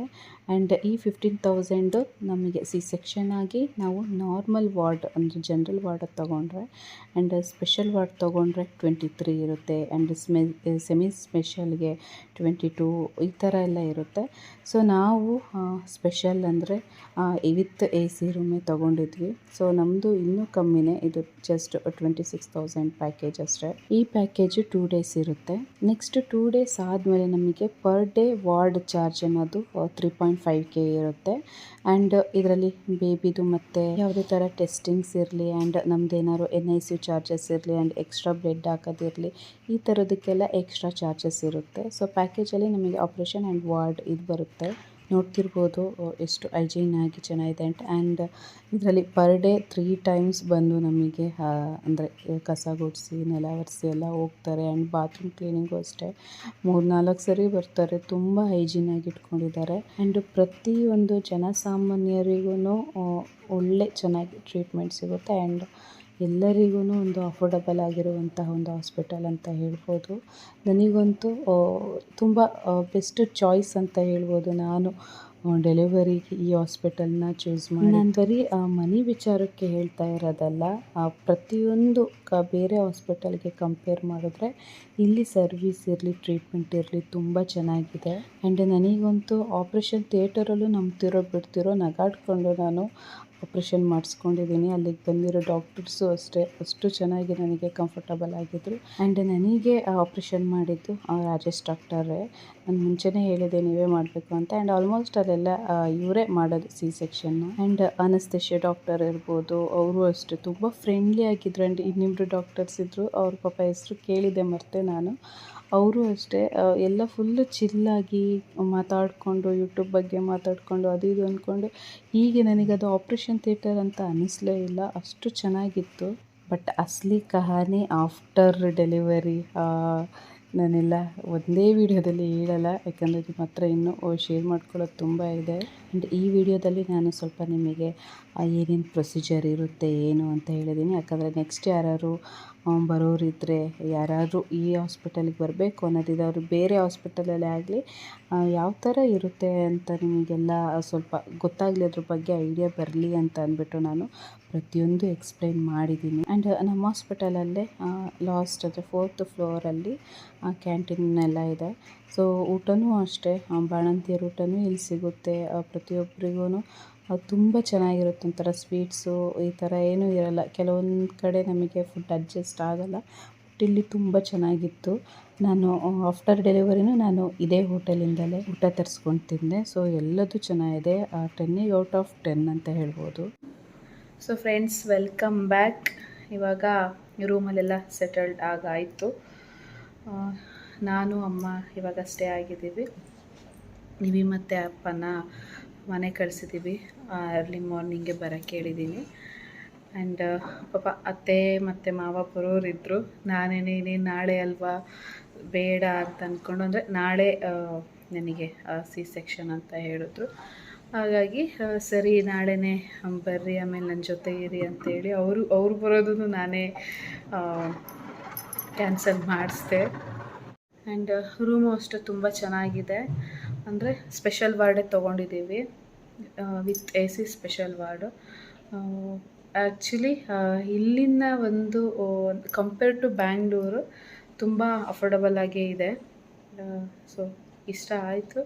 ಆ್ಯಂಡ್ ಈ ಫಿಫ್ಟೀನ್ ತೌಸಂಡು ನಮಗೆ ಸಿ ಸೆಕ್ಷನ್ ಆಗಿ ನಾವು ನಾರ್ಮಲ್ ವಾರ್ಡ್ ಅಂದರೆ ಜನ್ರಲ್ ವಾರ್ಡ್ ತೊಗೊಂಡ್ರೆ ಆ್ಯಂಡ್ ಸ್ಪೆಷಲ್ ವಾರ್ಡ್ ತೊಗೊಂಡ್ರೆ ಟ್ವೆಂಟಿ ತ್ರೀ ಇರುತ್ತೆ. ಆ್ಯಂಡ್ ಸ್ಮೆ ಸೆಮಿ ಸ್ಪೆಷಲ್ಗೆ ಟ್ವೆಂಟಿ ಟೂ ಈ ಥರ ಎಲ್ಲ ಇರುತ್ತೆ. ಸೊ ನಾವು ಸ್ಪೆಷಲ್ ಅಂದರೆ ವಿತ್ ಎ ಸಿ ರೂಮೇ ತೊಗೊಂಡಿದ್ವಿ. ಸೊ ನಮ್ಮದು ಇನ್ನೂ ಕಮ್ಮಿನೇ. ಇದು just twenty six thousand package ಅಷ್ಟೇ. ಈ ಪ್ಯಾಕೇಜು ಟೂ ಡೇಸ್ ಇರುತ್ತೆ. ನೆಕ್ಸ್ಟ್ ಟೂ ಡೇಸ್ ಆದಮೇಲೆ ನಮಗೆ ಪರ್ ಡೇ ವಾರ್ಡ್ ಚಾರ್ಜ್ ಅನ್ನೋದು ತ್ರೀ ಪಾಯಿಂಟ್ ಫೈವ್ ಕೆ ಇರುತ್ತೆ. ಆ್ಯಂಡ್ ಇದರಲ್ಲಿ ಬೇಬಿದು ಮತ್ತು ಯಾವುದೇ ಥರ ಟೆಸ್ಟಿಂಗ್ಸ್ ಇರಲಿ ಆ್ಯಂಡ್ ನಮ್ದು ಏನಾದ್ರು ಎನ್ ಐ ಸಿ ಚಾರ್ಜಸ್ ಇರಲಿ ಆ್ಯಂಡ್ ಎಕ್ಸ್ಟ್ರಾ ಬ್ಲೆಡ್ ಹಾಕೋದಿರಲಿ ಈ ಥರದಕ್ಕೆಲ್ಲ ಎಕ್ಸ್ಟ್ರಾ ಚಾರ್ಜಸ್ ಇರುತ್ತೆ. ಸೊ ಪ್ಯಾಕೇಜಲ್ಲಿ ನಮಗೆ ಆಪ್ರೇಷನ್ ಆ್ಯಂಡ್ ವಾರ್ಡ್ ಇದು ಬರುತ್ತೆ. ನೋಡ್ತಿರ್ಬೋದು ಎಷ್ಟು ಹೈಜೀನ್ ಆಗಿ ಚೆನ್ನಾಗಿದೆ ಅಂತ. ಆ್ಯಂಡ್ ಇದರಲ್ಲಿ ಪರ್ ಡೇ ತ್ರೀ ಟೈಮ್ಸ್ ಬಂದು ನಮಗೆ ಅಂದರೆ ಕಸ ಗುಡಿಸಿ, ನೆಲ ಒರೆಸಿ ಎಲ್ಲ ಹೋಗ್ತಾರೆ. ಆ್ಯಂಡ್ ಬಾತ್ರೂಮ್ ಕ್ಲೀನಿಂಗು ಅಷ್ಟೇ. ಮೂರು ನಾಲ್ಕು ಸರಿ ಬರ್ತಾರೆ. ತುಂಬ ಆಗಿ ಇಟ್ಕೊಂಡಿದ್ದಾರೆ. ಆ್ಯಂಡ್ ಪ್ರತಿಯೊಂದು ಜನಸಾಮಾನ್ಯರಿಗೂ ಒಳ್ಳೆ ಚೆನ್ನಾಗಿ ಟ್ರೀಟ್ಮೆಂಟ್ ಸಿಗುತ್ತೆ. ಆ್ಯಂಡ್ ಎಲ್ಲರಿಗೂ ಒಂದು ಅಫೋರ್ಡಬಲ್ ಆಗಿರುವಂತಹ ಒಂದು ಹಾಸ್ಪಿಟಲ್ ಅಂತ ಹೇಳ್ಬೋದು. ನನಗಂತೂ ತುಂಬ ಬೆಸ್ಟ್ ಚಾಯ್ಸ್ ಅಂತ ಹೇಳ್ಬೋದು ನಾನು. ಡೆಲಿವರಿಗೆ ಈ ಹಾಸ್ಪಿಟಲ್ನ ಚೂಸ್ ಮಾಡಿ. ನಾನು ಬರೀ ಮನಿ ವಿಚಾರಕ್ಕೆ ಹೇಳ್ತಾ ಇರೋದಲ್ಲ ಆ, ಪ್ರತಿಯೊಂದು ಕ ಬೇರೆ ಹಾಸ್ಪಿಟಲ್ಗೆ ಕಂಪೇರ್ ಮಾಡಿದ್ರೆ ಇಲ್ಲಿ ಸರ್ವಿಸ್ ಇರಲಿ, ಟ್ರೀಟ್ಮೆಂಟ್ ಇರಲಿ ತುಂಬ ಚೆನ್ನಾಗಿದೆ. ಆ್ಯಂಡ್ ನನಗಂತೂ ಆಪ್ರೇಷನ್ ಥಿಯೇಟರಲ್ಲೂ ನಂಬ್ತಿರೋ ಬಿಡ್ತಿರೋ ನಗಾಡ್ಕೊಂಡು ನಾನು ಆಪ್ರೇಷನ್ ಮಾಡಿಸ್ಕೊಂಡಿದ್ದೀನಿ. ಅಲ್ಲಿಗೆ ಬಂದಿರೋ ಡಾಕ್ಟರ್ಸು ಅಷ್ಟೇ, ಅಷ್ಟು ಚೆನ್ನಾಗಿ ನನಗೆ ಕಂಫರ್ಟಬಲ್ ಆಗಿದ್ದರು ಆ್ಯಂಡ್ ನನಗೆ ಆಪ್ರೇಷನ್ ಮಾಡಿದ್ದು ರಾಜೇಶ್ ಡಾಕ್ಟರೇ. ನಾನು ಮುಂಚೆನೇ ಹೇಳಿದೆ ನೀವೇ ಮಾಡಬೇಕು ಅಂತ. ಆ್ಯಂಡ್ ಆಲ್ಮೋಸ್ಟ್ ಅಲ್ಲೆಲ್ಲ ಇವರೇ ಮಾಡೋದು C section and anaesthesia doctor ಇರ್ಬೋದು, ಅವರು ಅಷ್ಟೇ. ತುಂಬ ಫ್ರೆಂಡ್ಲಿ ಆಗಿದ್ರು. ಆ್ಯಂಡ್ ಇನ್ನಿಬ್ಬರು ಡಾಕ್ಟರ್ಸ್ ಇದ್ದರು ಅವ್ರ ಪಾಪ ಹೆಸರು ಕೇಳಿದೆ ಮರ್ತೆ. ನಾನು. ಅವರು ಅಷ್ಟೇ. ಎಲ್ಲ ಫುಲ್ಲು ಚಿಲ್ಲಾಗಿ ಮಾತಾಡಿಕೊಂಡು ಯೂಟ್ಯೂಬ್ ಬಗ್ಗೆ ಮಾತಾಡಿಕೊಂಡು, ಅದು ಇದು ಅಂದ್ಕೊಂಡು ಹೀಗೆ ಅದು ಆಪ್ರೇಷನ್ ಥಿಯೇಟರ್ ಅಂತ ಅನ್ನಿಸ್ಲೇ ಇಲ್ಲ. ಅಷ್ಟು ಚೆನ್ನಾಗಿತ್ತು. ಬಟ್ ಅಸಲಿ ಕಹಾನಿ ಆಫ್ಟರ್ ಡೆಲಿವರಿ ನಾನೆಲ್ಲ ಒಂದೇ ವಿಡಿಯೋದಲ್ಲಿ ಹೇಳಲ್ಲ, ಯಾಕಂದರೆ ನಿಮ್ಮ ಹತ್ರ ಇನ್ನೂ ಶೇರ್ ಮಾಡ್ಕೊಳ್ಳೋದು ತುಂಬ ಇದೆ. ಆ್ಯಂಡ್ ಈ ವಿಡಿಯೋದಲ್ಲಿ ನಾನು ಸ್ವಲ್ಪ ನಿಮಗೆ ಏನೇನು ಪ್ರೊಸೀಜರ್ ಇರುತ್ತೆ, ಏನು ಅಂತ ಹೇಳಿದ್ದೀನಿ ಯಾಕಂದರೆ ನೆಕ್ಸ್ಟ್ ಯಾರು ಬರೋರಿದ್ದರೆ ಯಾರಾದರೂ ಈ ಹಾಸ್ಪಿಟಲಿಗೆ ಬರಬೇಕು ಅನ್ನೋದಿದೆ. ಅವರು ಬೇರೆ ಹಾಸ್ಪಿಟಲಲ್ಲೇ ಆಗಲಿ ಯಾವ ಥರ ಇರುತ್ತೆ ಅಂತ ನಿಮಗೆಲ್ಲ ಸ್ವಲ್ಪ ಗೊತ್ತಾಗಲಿ, ಅದ್ರ ಬಗ್ಗೆ ಐಡಿಯಾ ಬರಲಿ ಅಂತ ಅಂದ್ಬಿಟ್ಟು ನಾನು ಪ್ರತಿಯೊಂದು ಎಕ್ಸ್ಪ್ಲೈನ್ ಮಾಡಿದ್ದೀನಿ. ಆ್ಯಂಡ್ ನಮ್ಮ ಹಾಸ್ಪಿಟಲಲ್ಲೇ ಲಾಸ್ಟ್ ಅಂದರೆ ಫೋರ್ತ್ ಫ್ಲೋರಲ್ಲಿ ಕ್ಯಾಂಟೀನ್ ಎಲ್ಲ ಇದೆ. ಸೊ ಊಟನೂ ಅಷ್ಟೇ ಬಾಣಂತಿಯರ ಊಟನೂ ಇಲ್ಲಿ ಸಿಗುತ್ತೆ. ಪ್ರತಿಯೊಬ್ಬರಿಗೂ ತುಂಬ ಚೆನ್ನಾಗಿರುತ್ತೆ ಒಂಥರ ಸ್ವೀಟ್ಸು ಈ ಥರ ಏನೂ ಇರಲ್ಲ. ಕೆಲವೊಂದು ಕಡೆ ನಮಗೆ ಫುಡ್ ಅಡ್ಜಸ್ಟ್ ಆಗಲ್ಲ. ಇಲ್ಲಿ ತುಂಬ ಚೆನ್ನಾಗಿತ್ತು. ನಾನು ಆಫ್ಟರ್ ಡೆಲಿವರಿನೂ ನಾನು ಇದೇ ಹೋಟೆಲಿಂದಲೇ ಊಟ ತರಿಸ್ಕೊಂಡು ತಿಂದೆ. ಸೊ ಎಲ್ಲದೂ ಚೆನ್ನಾಗಿದೆ. ಟೆನ್ನಿಗೆ ಔಟ್ ಆಫ್ ಟೆನ್ ಅಂತ ಹೇಳ್ಬೋದು. ಸೊ ಫ್ರೆಂಡ್ಸ್ ವೆಲ್ಕಮ್ ಬ್ಯಾಕ್ ಇವಾಗ ರೂಮಲ್ಲೆಲ್ಲ ಸೆಟಲ್ಡ್ ಆಗಾಯಿತು. ನಾನು, ಅಮ್ಮ ಇವಾಗ ಸ್ಟೇ ಆಗಿದ್ದೀವಿ. ನಿವಿ ಮತ್ತು ಅಪ್ಪನ ಮನೆ ಕಳಿಸಿದ್ದೀವಿ. ಅರ್ಲಿ ಮಾರ್ನಿಂಗೆ ಬರೋಕ್ಕೆ ಹೇಳಿದ್ದೀನಿ ಆ್ಯಂಡ್ ಪಾಪ ಅತ್ತೆ ಮತ್ತು ಮಾವ ಬರೋರಿದ್ದರು ನಾನೇನೇ ಇನ್ನೇನು ನಾಳೆ ಅಲ್ವಾ? ಬೇಡ ಅಂತ ಅಂದ್ಕೊಂಡು ಅಂದರೆ ನಾಳೆ ನನಗೆ ಸಿ ಸೆಕ್ಷನ್ ಅಂತ ಹೇಳಿದ್ರು. ಹಾಗಾಗಿ ಸರಿ, ನಾಳೆನೇ ಬರ್ರಿ, ಆಮೇಲೆ ನನ್ನ ಜೊತೆ ಇರಿ ಅಂತೇಳಿ ಅವರು, ಅವ್ರು ಬರೋದನ್ನು ನಾನೇ ಕ್ಯಾನ್ಸಲ್ ಮಾಡಿಸ್ದೆ. ಆ್ಯಂಡ್ ರೂಮು ಅಷ್ಟೇ ತುಂಬ ಚೆನ್ನಾಗಿದೆ. ಅಂದರೆ, ಸ್ಪೆಷಲ್ ವಾರ್ಡೇ ತೊಗೊಂಡಿದ್ದೀವಿ. With A C special ward. Actually ಇಲ್ಲಿನ ಒಂದು ಕಂಪೇರ್ ಟು ಬ್ಯಾಂಗ್ಳೂರು, ತುಂಬ ಅಫೋರ್ಡಬಲ್ ಆಗೇ ಇದೆ. ಸೊ, ಇಷ್ಟ ಆಯಿತು.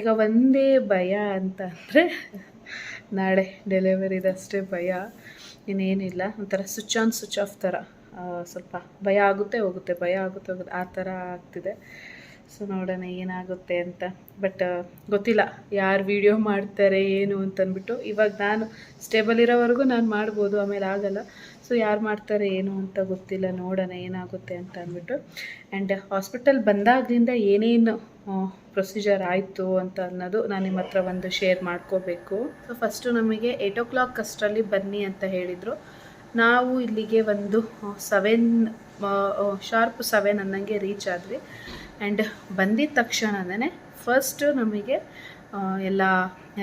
ಈಗ ಒಂದೇ ಭಯ ಅಂತ ಅಂದರೆ ನಾಳೆ ಡೆಲಿವರಿದಷ್ಟೇ ಭಯ. ಇನ್ನೇನಿಲ್ಲ. ಒಂಥರ ಸ್ವಿಚ್ ಆನ್ ಸ್ವಿಚ್ ಆಫ್ ಥರ. ಸ್ವಲ್ಪ ಭಯ ಆಗುತ್ತೆ, ಹೋಗುತ್ತೆ, ಭಯ ಆಗುತ್ತೆ, ಹೋಗುತ್ತೆ. ಆ ಥರ ಆಗ್ತಿದೆ. ಸೊ ನೋಡೋಣ ಏನಾಗುತ್ತೆ ಅಂತ. ಬಟ್ ಗೊತ್ತಿಲ್ಲ. ಯಾರು ವಿಡಿಯೋ ಮಾಡ್ತಾರೆ, ಏನು ಅಂತಂದ್ಬಿಟ್ಟು ಇವಾಗ ನಾನು ಸ್ಟೇಬಲ್ ಇರೋವರೆಗೂ ನಾನು ಮಾಡ್ಬೋದು, ಆಮೇಲೆ ಆಗಲ್ಲ. ಸೊ ಯಾರು ಮಾಡ್ತಾರೆ, ಏನು ಅಂತ ಗೊತ್ತಿಲ್ಲ. ನೋಡೋಣ ಏನಾಗುತ್ತೆ ಅಂತ ಅಂದ್ಬಿಟ್ಟು. ಆ್ಯಂಡ್ ಹಾಸ್ಪಿಟಲ್ ಬಂದಾಗಲಿಂದ ಏನೇನು ಪ್ರೊಸೀಜರ್ ಆಯಿತು ಅಂತ ಅನ್ನೋದು ನಾನು ನಿಮ್ಮ ಹತ್ರ ಒಂದು ಶೇರ್ ಮಾಡ್ಕೋಬೇಕು. ಸೊ ಫಸ್ಟು ನಮಗೆ ಏಯ್ಟ್ ಓ ಕ್ಲಾಕ್ ಅಷ್ಟರಲ್ಲಿ ಬನ್ನಿ ಅಂತ ಹೇಳಿದರು. ನಾವು ಇಲ್ಲಿಗೆ ಒಂದು ಸೆವೆನ್ ಶಾರ್ಪ್ ಸೆವೆನ್ ಅನ್ನಂಗೆ ರೀಚ್ ಆದ್ವಿ. ಆ್ಯಂಡ್ ಬಂದಿದ ತಕ್ಷಣನೇ ಫಸ್ಟು ನಮಗೆ ಎಲ್ಲ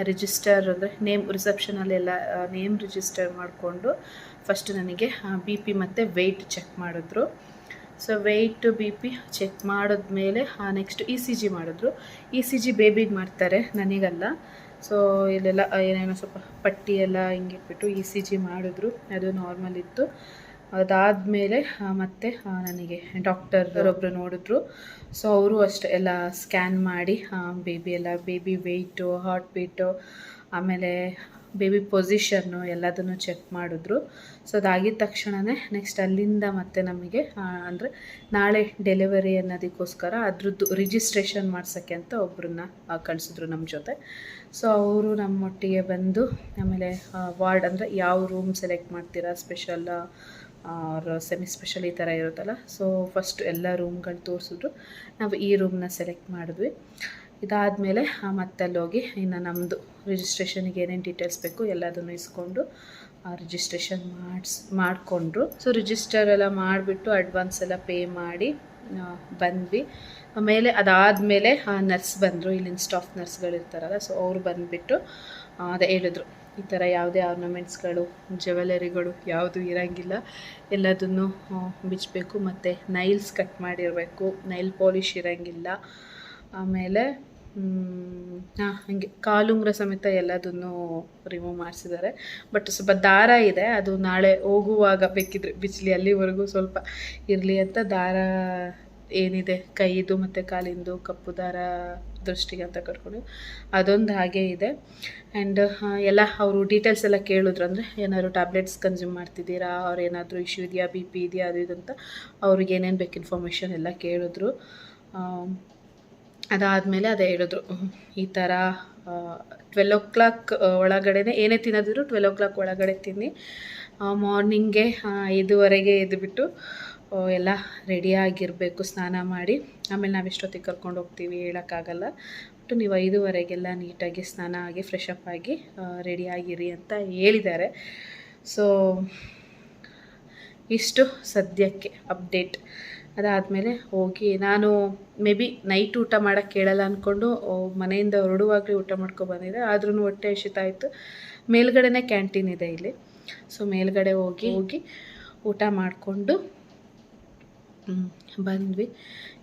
ರಿಜಿಸ್ಟರ್ ಅಂದರೆ ನೇಮ್ ರಿಸೆಪ್ಷನಲ್ಲೆಲ್ಲ ನೇಮ್ ರಿಜಿಸ್ಟರ್ ಮಾಡಿಕೊಂಡು ಫಸ್ಟ್ ನನಗೆ ಬಿ ಪಿ ಮತ್ತು ವೆಯ್ಟ್ ಚೆಕ್ ಮಾಡಿದ್ರು. So weight B P check ಮಾಡಿದ್ಮೇಲೆ ನೆಕ್ಸ್ಟ್ ಇ ಸಿ ಜಿ ಮಾಡಿದ್ರು. ಇ ಸಿ ಜಿ ಬೇಬಿಗೆ ಮಾಡ್ತಾರೆ, ನನಗಲ್ಲ. ಸೊ ಇಲ್ಲೆಲ್ಲ ಏನೇನೋ ಸ್ವಲ್ಪ ಪಟ್ಟಿ ಎಲ್ಲ ಹಿಂಗೆ ಇಟ್ಬಿಟ್ಟು ಇ ಸಿ ಜಿ ಮಾಡಿದ್ರು. ಅದು ನಾರ್ಮಲ್ ಇತ್ತು. ಅದಾದಮೇಲೆ ಮತ್ತೆ ನನಗೆ ಡಾಕ್ಟರ್ ಒಬ್ಬರು ನೋಡಿದ್ರು. ಸೊ ಅವರು ಅಷ್ಟೇ ಎಲ್ಲ ಸ್ಕ್ಯಾನ್ ಮಾಡಿ ಬೇಬಿ ಎಲ್ಲ ಬೇಬಿ ವೆಯ್ಟು ಹಾರ್ಟ್ ಬೀಟು ಆಮೇಲೆ ಬೇಬಿ ಪೊಸಿಷನ್ನು ಎಲ್ಲದನ್ನು ಚೆಕ್ ಮಾಡಿದ್ರು. ಸೊ ಅದಾಗಿದ ತಕ್ಷಣವೇ ನೆಕ್ಸ್ಟ್ ಅಲ್ಲಿಂದ ಮತ್ತೆ ನಮಗೆ ಅಂದರೆ ನಾಳೆ ಡೆಲಿವರಿ ಅನ್ನೋದಕ್ಕೋಸ್ಕರ ಅದ್ರದ್ದು ರಿಜಿಸ್ಟ್ರೇಷನ್ ಮಾಡ್ಸೋಕ್ಕೆ ಅಂತ ಒಬ್ಬರನ್ನ ಕಳಿಸಿದ್ರು ನಮ್ಮ ಜೊತೆ. ಸೊ ಅವರು ನಮ್ಮೊಟ್ಟಿಗೆ ಬಂದು ಆಮೇಲೆ ವಾರ್ಡ್ ಅಂದರೆ ಯಾವ ರೂಮ್ ಸೆಲೆಕ್ಟ್ ಮಾಡ್ತೀರಾ ಸ್ಪೆಷಲ್ ಅವ್ರ ಸೆಮಿ ಸ್ಪೆಷಲ್ ಈ ಥರ ಇರುತ್ತಲ್ಲ. ಸೊ ಫಸ್ಟ್ ಎಲ್ಲ ರೂಮ್ಗಳು ತೋರಿಸಿದ್ರು. ನಾವು ಈ ರೂಮ್ನ ಸೆಲೆಕ್ಟ್ ಮಾಡಿದ್ವಿ. ಇದಾದಮೇಲೆ ಮತ್ತೆ ಹೋಗಿ ಇನ್ನು ನಮ್ಮದು ರಿಜಿಸ್ಟ್ರೇಷನ್ಗೆ ಏನೇನು ಡೀಟೇಲ್ಸ್ ಬೇಕು ಎಲ್ಲದನ್ನು ಇಸ್ಕೊಂಡು ರಿಜಿಸ್ಟ್ರೇಷನ್ ಮಾಡಿಸ್ ಮಾಡಿಕೊಂಡ್ರು. ಸೊ ರಿಜಿಸ್ಟರ್ ಎಲ್ಲ ಮಾಡಿಬಿಟ್ಟು ಅಡ್ವಾನ್ಸ್ ಎಲ್ಲ ಪೇ ಮಾಡಿ ಆ, ಬಂದ್ವಿ. ಆಮೇಲೆ ಅದಾದಮೇಲೆ ನರ್ಸ್ ಬಂದರು. ಇಲ್ಲಿನ ಸ್ಟಾಫ್ ನರ್ಸ್ಗಳು ಇರ್ತಾರಲ್ಲ ಸೊ ಅವರು ಬಂದುಬಿಟ್ಟು ಅದೇ ಹೇಳಿದ್ರು. ಈ ಥರ ಯಾವುದೇ ಆರ್ನಮೆಂಟ್ಸ್ಗಳು ಜ್ಯುವೆಲರಿಗಳು ಯಾವುದು ಇರೋಂಗಿಲ್ಲ. ಎಲ್ಲದನ್ನು ಆ, ಬಿಚ್ಚಬೇಕು ಮತ್ತು ನೈಲ್ಸ್ ಕಟ್ ಮಾಡಿರಬೇಕು. ನೈಲ್ ಪಾಲಿಷ್ ಇರೋಂಗಿಲ್ಲ. ಆಮೇಲೆ ಹಾಂ ಹಾಗೆ ಕಾಲುಂಗ್ರ ಸಮೇತ ಎಲ್ಲದನ್ನು ರಿಮೂವ್ ಮಾಡಿಸಿದ್ದಾರೆ. ಬಟ್ ಸ್ವಲ್ಪ ದಾರ ಇದೆ, ಅದು ನಾಳೆ ಹೋಗುವಾಗ ಬೇಕಿದ್ರೆ ಬಿಸಿಲಿ ಅಲ್ಲಿವರೆಗೂ ಸ್ವಲ್ಪ ಇರಲಿ ಅಂತ ದಾರ ಏನಿದೆ, ಕೈದು ಮತ್ತು ಕಾಲಿಂದು ಕಪ್ಪು ದಾರ ದೃಷ್ಟಿಗೆ ಅಂತ ಕರ್ಕೊಂಡು ಅದೊಂದು ಹಾಗೆ ಇದೆ. ಆ್ಯಂಡ್ ಎಲ್ಲ ಅವರು ಡೀಟೇಲ್ಸ್ ಎಲ್ಲ ಕೇಳಿದ್ರು ಅಂದರೆ ಏನಾದ್ರು ಟ್ಯಾಬ್ಲೆಟ್ಸ್ ಕನ್ಸ್ಯೂಮ್ ಮಾಡ್ತಿದ್ದೀರಾ, ಅವ್ರು ಏನಾದರೂ ಇಶ್ಯೂ ಇದೆಯಾ ಬಿ ಪಿ ಇದೆಯಾ, ಅದು ಇದು ಅವ್ರಿಗೆ ಏನೇನು ಬೇಕು ಇನ್ಫಾರ್ಮೇಷನ್ ಎಲ್ಲ ಕೇಳಿದ್ರು. ಅದಾದಮೇಲೆ ಅದೇ ಹೇಳಿದ್ರು ಈ ಥರ ಟ್ವೆಲ್ ಓ ಕ್ಲಾಕ್ ಒಳಗಡೆ ಏನೇ ತಿನ್ನೋದಿದ್ರು ಟ್ವೆಲ್ ಓ ಕ್ಲಾಕ್ ಒಳಗಡೆ ತಿನ್ನಿ. ಮಾರ್ನಿಂಗೆ ಐದುವರೆಗೆ ಎದ್ದುಬಿಟ್ಟು ಎಲ್ಲ ರೆಡಿಯಾಗಿರಬೇಕು ಸ್ನಾನ ಮಾಡಿ. ಆಮೇಲೆ ನಾವು ಎಷ್ಟೊತ್ತಿಗೆ ಕರ್ಕೊಂಡು ಹೋಗ್ತೀವಿ ಹೇಳೋಕ್ಕಾಗಲ್ಲ. ಬಟ್ ನೀವು ಐದುವರೆಗೆಲ್ಲ ನೀಟಾಗಿ ಸ್ನಾನ ಆಗಿ ಫ್ರೆಶ್ ಅಪ್ ಆಗಿ ರೆಡಿಯಾಗಿರಿ ಅಂತ ಹೇಳಿದ್ದಾರೆ. ಸೊ ಇಷ್ಟು ಸದ್ಯಕ್ಕೆ ಅಪ್ಡೇಟ್ ಅದಾದಮೇಲೆ ಹೋಗಿ ನಾನು ಮೇ ಬಿ ನೈಟ್ ಊಟ ಮಾಡೋಕ್ಕೆ ಕೇಳಲ್ಲ ಅಂದ್ಕೊಂಡು ಮನೆಯಿಂದ ಹೊರಡುವಾಗಲೇ ಊಟ ಮಾಡ್ಕೊ ಬಂದಿದ್ದೆ. ಆದ್ರೂ ಹೊಟ್ಟೆ ಇತ್ತು. ಮೇಲ್ಗಡೆನೇ ಕ್ಯಾಂಟೀನ್ ಇದೆ ಇಲ್ಲಿ. ಸೊ ಮೇಲ್ಗಡೆ ಹೋಗಿ ಹೋಗಿ ಊಟ ಮಾಡಿಕೊಂಡು ಬಂದ್ವಿ.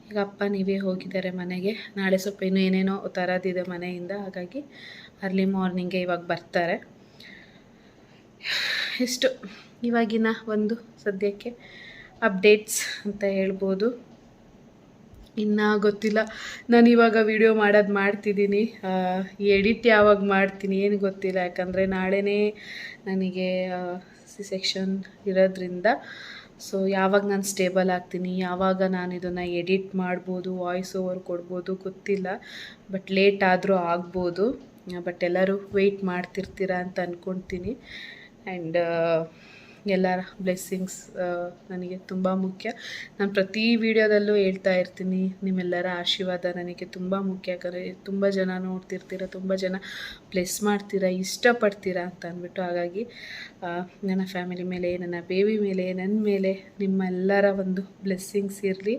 ಈಗ ಅಪ್ಪ ನೀವೇ ಹೋಗಿದ್ದಾರೆ ಮನೆಗೆ. ನಾಳೆ ಸ್ವಲ್ಪ ಇನ್ನೂ ಏನೇನೋ ತರೋದಿದೆ ಮನೆಯಿಂದ. ಹಾಗಾಗಿ ಅರ್ಲಿ ಮಾರ್ನಿಂಗೆ ಇವಾಗ ಬರ್ತಾರೆ. ಇಷ್ಟು ಇವಾಗಿನ ಒಂದು ಸದ್ಯಕ್ಕೆ ಅಪ್ಡೇಟ್ಸ್ ಅಂತ ಹೇಳ್ಬೋದು. ಇನ್ನು ಗೊತ್ತಿಲ್ಲ. ನಾನು ಇವಾಗ ವಿಡಿಯೋ ಮಾಡೋದು ಮಾಡ್ತಿದ್ದೀನಿ ಎಡಿಟ್ ಯಾವಾಗ ಮಾಡ್ತೀನಿ ಏನು ಗೊತ್ತಿಲ್ಲ. ಯಾಕಂದರೆ ನಾಳೆನೇ ನನಗೆ ಸಿ ಸೆಕ್ಷನ್ ಇರೋದ್ರಿಂದ. ಸೊ ಯಾವಾಗ ನಾನು ಸ್ಟೇಬಲ್ ಆಗ್ತೀನಿ, ಯಾವಾಗ ನಾನು ಇದನ್ನು ಎಡಿಟ್ ಮಾಡ್ಬೋದು ವಾಯ್ಸ್ ಓವರ್ ಕೊಡ್ಬೋದು ಗೊತ್ತಿಲ್ಲ. ಬಟ್ ಲೇಟ್ ಆದರೂ ಆಗ್ಬೋದು. ಬಟ್ ಎಲ್ಲರೂ ವೆಯ್ಟ್ ಮಾಡ್ತಿರ್ತೀರ ಅಂತ ಅಂದ್ಕೊಳ್ತೀನಿ ಆ್ಯಂಡ್ ಎಲ್ಲರ ಬ್ಲೆಸ್ಸಿಂಗ್ಸ್ ನನಗೆ ತುಂಬ ಮುಖ್ಯ. ನಾನು ಪ್ರತಿ ವಿಡಿಯೋದಲ್ಲೂ ಹೇಳ್ತಾ ಇರ್ತೀನಿ, ನಿಮ್ಮೆಲ್ಲರ ಆಶೀರ್ವಾದ ನನಗೆ ತುಂಬ ಮುಖ್ಯ. ಯಾಕಂದರೆ ತುಂಬ ಜನ ನೋಡ್ತಿರ್ತೀರ, ತುಂಬ ಜನ ಬ್ಲೆಸ್ ಮಾಡ್ತೀರಾ, ಇಷ್ಟಪಡ್ತೀರಾ ಅಂತ ಅಂದ್ಬಿಟ್ಟು ಹಾಗಾಗಿ ನನ್ನ ಫ್ಯಾಮಿಲಿ ಮೇಲೆ, ನನ್ನ ಬೇಬಿ ಮೇಲೆ ನನ್ನ ಮೇಲೆ ನಿಮ್ಮೆಲ್ಲರ ಒಂದು ಬ್ಲೆಸ್ಸಿಂಗ್ಸ್ ಇರಲಿ.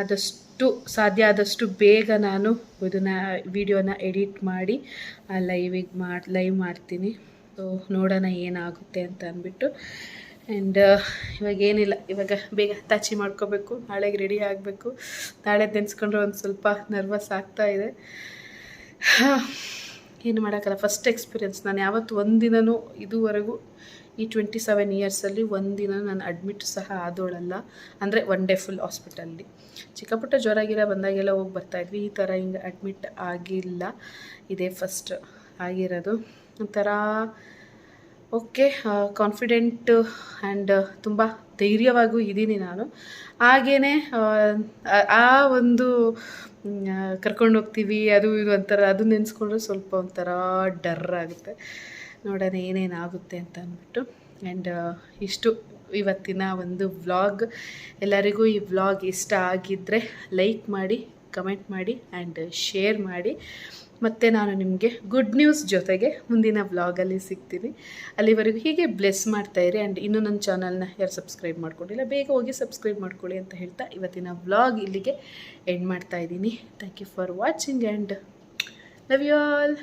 ಆದಷ್ಟು, ಸಾಧ್ಯ ಆದಷ್ಟು ಬೇಗ ನಾನು ಇದನ್ನು, ವಿಡಿಯೋನ ಎಡಿಟ್ ಮಾಡಿ ಲೈವಿಗೆ ಮಾಡಿ ಲೈವ್ ಮಾಡ್ತೀನಿ. ಸೊ ನೋಡೋಣ ಏನಾಗುತ್ತೆ ಅಂತ ಅಂದ್ಬಿಟ್ಟು. ಆ್ಯಂಡ್ ಇವಾಗ ಏನಿಲ್ಲ, ಇವಾಗ ಬೇಗ ತಾಚಿ ಮಾಡ್ಕೋಬೇಕು, ನಾಳೆಗೆ ರೆಡಿ ಆಗಬೇಕು. ನಾಳೆ ನೆನೆಸ್ಕೊಂಡ್ರೆ ಒಂದು ಸ್ವಲ್ಪ ನರ್ವಸ್ ಆಗ್ತಾ ಇದೆ. [SIGHS] ಏನು ಮಾಡೋಕ್ಕಲ್ಲ ಫಸ್ಟ್ ಎಕ್ಸ್ಪೀರಿಯೆನ್ಸ್ ನಾನು ಯಾವತ್ತು ಒಂದಿನೂ ಇದುವರೆಗೂ ಈ ಟ್ವೆಂಟಿ ಸೆವೆನ್ ಇಯರ್ಸಲ್ಲಿ ಒಂದಿನ ನಾನು ಅಡ್ಮಿಟ್ ಸಹ ಆದೋಳಲ್ಲ. ಅಂದರೆ ಒನ್ ಡೇ ಫುಲ್ ಹಾಸ್ಪಿಟಲ್ಲಿ ಚಿಕ್ಕಪುಟ್ಟ ಜ್ವರ ಗಿರ ಬಂದಾಗೆಲ್ಲ ಹೋಗಿ ಬರ್ತಾಯಿದ್ವಿ ಈ ಥರ ಹಿಂಗೆ ಅಡ್ಮಿಟ್ ಆಗಿಲ್ಲ. ಇದೇ ಫಸ್ಟ್ ಆಗಿರೋದು. ಒಂಥರ, ಓಕೆ ಕಾನ್ಫಿಡೆಂಟ್ ಆ್ಯಂಡ್ ತುಂಬ ಧೈರ್ಯವಾಗೂ ಇದ್ದೀನಿ ನಾನು. ಹಾಗೇ ಆ ಒಂದು ಕರ್ಕೊಂಡು ಹೋಗ್ತೀವಿ, ಅದು ಇದು ಒಂಥರ, ಅದು ನೆನೆಸ್ಕೊಂಡ್ರೆ ಸ್ವಲ್ಪ ಒಂಥರ ಡರ್ ಆಗುತ್ತೆ. ನೋಡೋಣ ಏನೇನಾಗುತ್ತೆ ಅಂತ ಅಂದ್ಬಿಟ್ಟು. ಆ್ಯಂಡ್ ಇಷ್ಟು ಇವತ್ತಿನ ಒಂದು ವ್ಲಾಗ್. ಎಲ್ಲರಿಗೂ ಈ ವ್ಲಾಗ್ ಇಷ್ಟ ಆಗಿದ್ದರೆ ಲೈಕ್ ಮಾಡಿ, ಕಮೆಂಟ್ ಮಾಡಿ ಆ್ಯಂಡ್ ಶೇರ್ ಮಾಡಿ. ಮತ್ತು ನಾನು ನಿಮಗೆ ಗುಡ್ ನ್ಯೂಸ್ ಜೊತೆಗೆ ಮುಂದಿನ ವ್ಲಾಗಲ್ಲಿ ಸಿಗ್ತೀನಿ. ಅಲ್ಲಿವರೆಗೂ ಹೀಗೆ ಬ್ಲೆಸ್ ಇರಿ ಆ್ಯಂಡ್ ಇನ್ನೂ ನನ್ನ ಚಾನಲ್ನ ಯಾರು ಸಬ್ಸ್ಕ್ರೈಬ್ ಮಾಡ್ಕೊಂಡಿಲ್ಲ, ಬೇಗ ಹೋಗಿ ಸಬ್ಸ್ಕ್ರೈಬ್ ಮಾಡ್ಕೊಳ್ಳಿ ಅಂತ ಹೇಳ್ತಾ ಇವತ್ತಿನ ವ್ಲಾಗ್ ಇಲ್ಲಿಗೆ ಎಂಡ್ ಮಾಡ್ತಾ ಇದ್ದೀನಿ. Thank you for watching and love you all